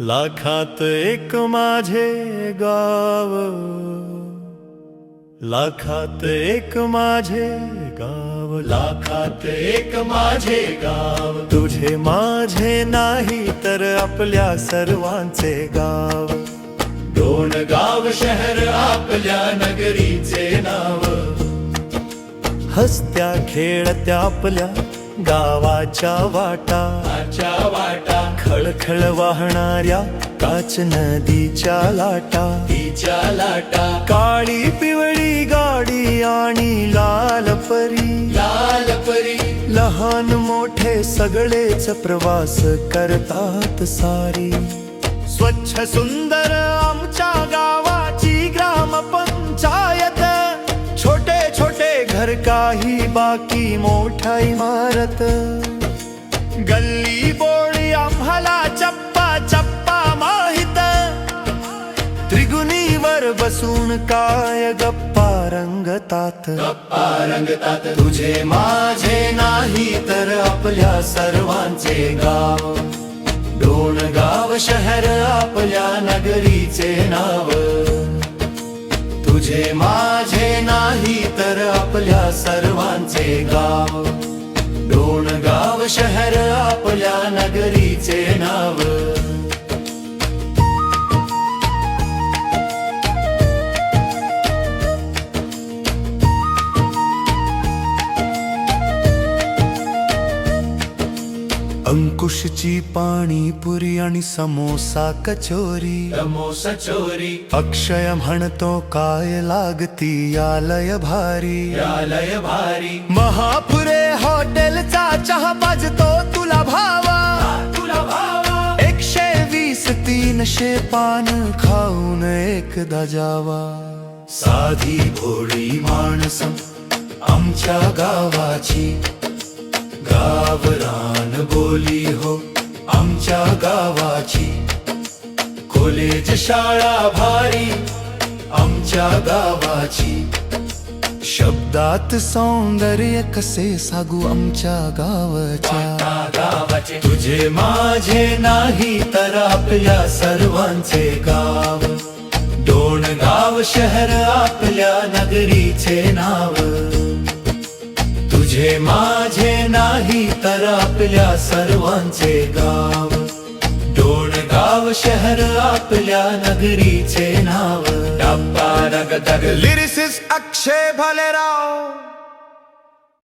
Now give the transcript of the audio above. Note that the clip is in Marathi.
लाखात एक माझे गाव. लाखात एक माझे गाव. लाखात एक माझे गाव. तुझे माझे नाही तर आपल्या सर्वांचे गाव. दोन गाव शहर आपल्या नगरीचे नाव. हसत्या खेळत्या आपल्या गावाच्या वाटा. वाटा. खळखळ वाहणाऱ्या काच नदीच्या लाटा. तिच्या लाटा. काळी पिवळी गाडी आणि लाल परी. लाल परी. लहान मोठे सगळेच प्रवास करतात सारी. स्वच्छ सुंदर आमच्या गावाची घर काही बाकी मोठा इमारत. गल्ली बोळी आम्हाला चप्पा चप्पा माहीत. त्रिगुणीवर बसून काय गप्पा रंगतात. गप्पा रंगतात तुझे माझे नाही तर आपल्या सर्वांचे गाव. दोन गाव शहर आपल्या नगरीचे नाव. तुझे माझे नाही तर आपल्या सर्वांचे गाव. दोन गाव शहर आपल्या नगरीचे नाव. अंकुशची पाणीपुरी आणि समोसा कचोरी. समोसा चोरी. अक्षय म्हणतो काय लागती यालय भारी. यालय भारी. महापुरे हॉटेलचा चहा पाजतो तुला भावा. तुला भावा. एकशे वीस तीनशे पान खाऊन एकदा जावा. साधी भोळी माणस आमच्या गावाची. गावरान बोली हो आमच्या गावाची. कॉलेज शाळा भारी आमच्या गावाची. शब्दात सौंदर्य कसे सांगू आमच्या गावाच्या? गावाचे. तुझे माझे नाही तर आपल्या सर्वांचे गाव. दोन गाव शहर आपल्या नगरीचे नाव. तुझे माझे तर आपल्या सर्वांचे गाव. डोण गाव शहर आपल्या नगरीचे नाव. डब्बा नग दग लिरिसिस अक्षय भालेराव